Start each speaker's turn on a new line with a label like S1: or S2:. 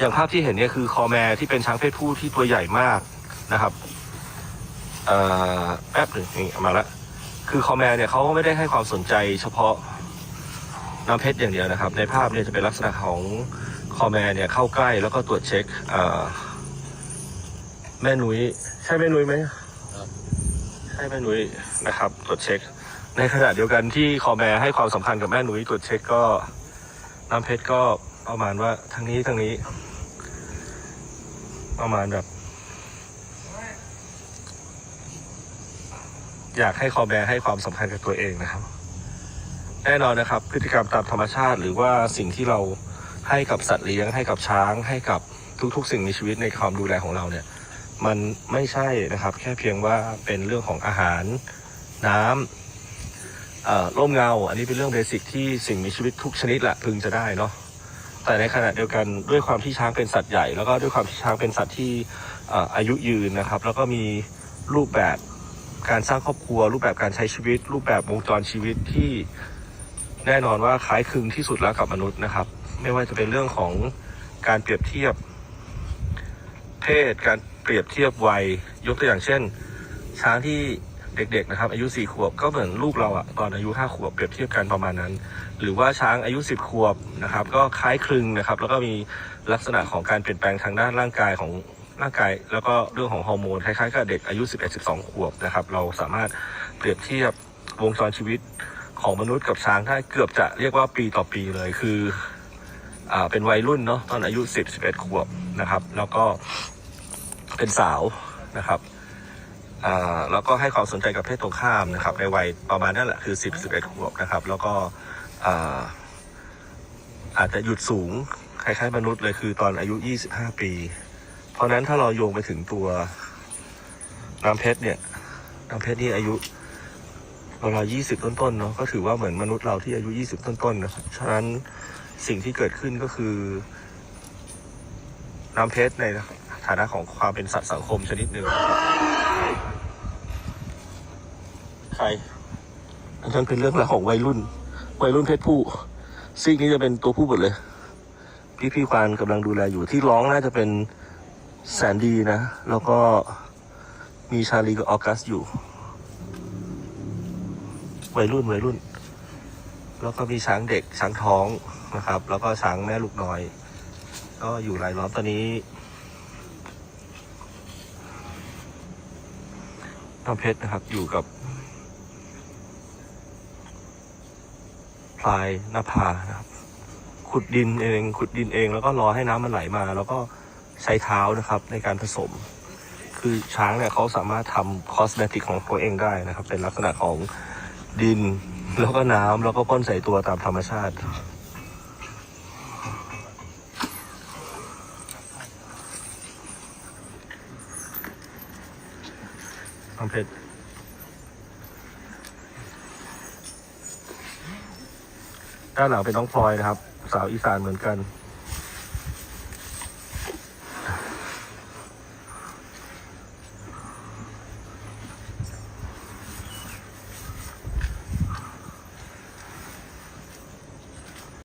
S1: อย่างภาพที่เห็นเนี่ยคือคอแมร์ที่เป็นช้างเพศผู้ที่ตัวใหญ่มากนะครับเอ่อแป๊บหนึ่งนี่มาละคือคอแมร์เนี่ยเขาไม่ได้ให้ความสนใจเฉพาะน้ำเพชรอย่างเดียวนะครับ ในภาพเนี่ยจะเป็นลักษณะของคอแมร์เนี่ยเข้าใกล้แล้วก็ตรวจเช็คแม่นุ้ยใช่แม่นุ้ยไหมใช่แม่นุ้ยนะครับ ตรวจเช็ค ในขณะเดียวกันที่คอแมร์ให้ความสำคัญกับแม่นุ้ยตรวจเช็คก็น้ำเพชรก็ประมาณว่าทางนี้ทางนี้ ประมาณแบบ อยากให้คอแมร์ให้ความสำคัญกับตัวเองนะครับ แน่นอนนะครับ พฤติกรรมตามธรรมชาติ หรือว่าสิ่งที่เราให้กับสัตว์เลี้ยงให้กับช้าง ให้กับทุกๆ สิ่งมีชีวิตในความดูแลของเราเนี่ย มันไม่ใช่นะครับ แค่เพียงว่าเป็นเรื่องของอาหารน้ำร่มเงา อันนี้เป็นเรื่องเบสิกที่สิ่งมีชีวิตทุกชนิดแหละพึงจะได้เนาะ แต่ในขณะเดียวกันด้วยความที่ช้างเป็นสัตว์ใหญ่ แล้วก็ด้วยความที่ช้างเป็นสัตว์ที่อายุยืนนะครับ แล้วก็มีรูปแบบการสร้างครอบครัว รูปแบบการใช้ชีวิต รูปแบบวงจรชีวิตที่แน่นอนว่าคล้ายคลึงที่สุดแล้วกับมนุษย์นะครับ ไม่ว่าจะเป็นเรื่องของการเปรียบเทียบ เพศการเปรียบเทียบวัยยกตัวอย่างเช่น ช้างที่ เด็กๆนะครับอายุสี่ขวบก็เหมือนลูกเราอะตอนอายุห้าขวบเปรียบเทียบกันประมาณนั้น หรือว่าช้างอายุสิบขวบนะครับก็คล้ายคลึงนะครับแล้วก็มีลักษณะของการเปลี่ยนแปลงทางด้านร่างกายของร่างกายแล้วก็เรื่องของฮอร์โมนคล้ายๆกับเด็กอายุ 11 12 ขวบนะครับเราสามารถเปรียบเทียบวงจรชีวิตของมนุษย์กับช้างได้เกือบจะเรียกว่าปีต่อปีเลยคืออ่าเป็นวัยรุ่นเนาะตอนอายุ 10 11 ขวบนะครับ แล้วก็เป็นสาวนะครับ แล้วก็ให้ความสนใจกับเพศตรงข้ามนะครับ ในวัยประมาณนั่นแหละคือ 10 11ขวบนะครับ แล้วก็อาอาจจะหยุดสูงคล้ายๆมนุษย์เลยคือตอนอายุ 25 ปี เพราะนั้นถ้าเราโยงไปถึงตัวน้ำเพชรเนี่ยน้ำเพชรนี่อายุประมาณ20ต้นๆเนาะก็ถือว่าเหมือนมนุษย์เราที่อายุ20ต้นๆนะครับฉะนั้นสิ่งที่เกิดขึ้นก็คือ น้ำเพชรในฐานะของความเป็นสัตว์สังคมชนิดหนึ่ง ใคร อันนั้นเป็นเรื่องราวของวัยรุ่น วัยรุ่นเพศผู้ซีกนี้จะเป็นตัวผู้หมดเลย พี่พี่ควานกำลังดูแลอยู่ที่ร้องน่าจะเป็นแสนดีนะ แล้วก็มีชาลีกับออกัสอยู่ วัยรุ่นวัยรุ่น แล้วก็มีช้างเด็กช้างท้องนะครับ แล้วก็ช้างแม่ลูกน้อย ก็อยู่รายล้อมตอนนี้น้ำเพชรนะครับอยู่กับ พลายนภานะครับ ขุดดินเอง ขุดดินเองแล้วก็รอให้น้ำมันไหลมา แล้วก็ใช้เท้านะครับในการผสม คือช้างเนี่ยเขาสามารถทำคอสเมติกของตัวเองได้นะครับ เป็นลักษณะของดินแล้วก็น้ำแล้วก็พ่นใส่ตัวตามธรรมชาติน้ำเพชร ด้านหลังเป็นน้องพลอยนะครับ สาวอีสานเหมือนกัน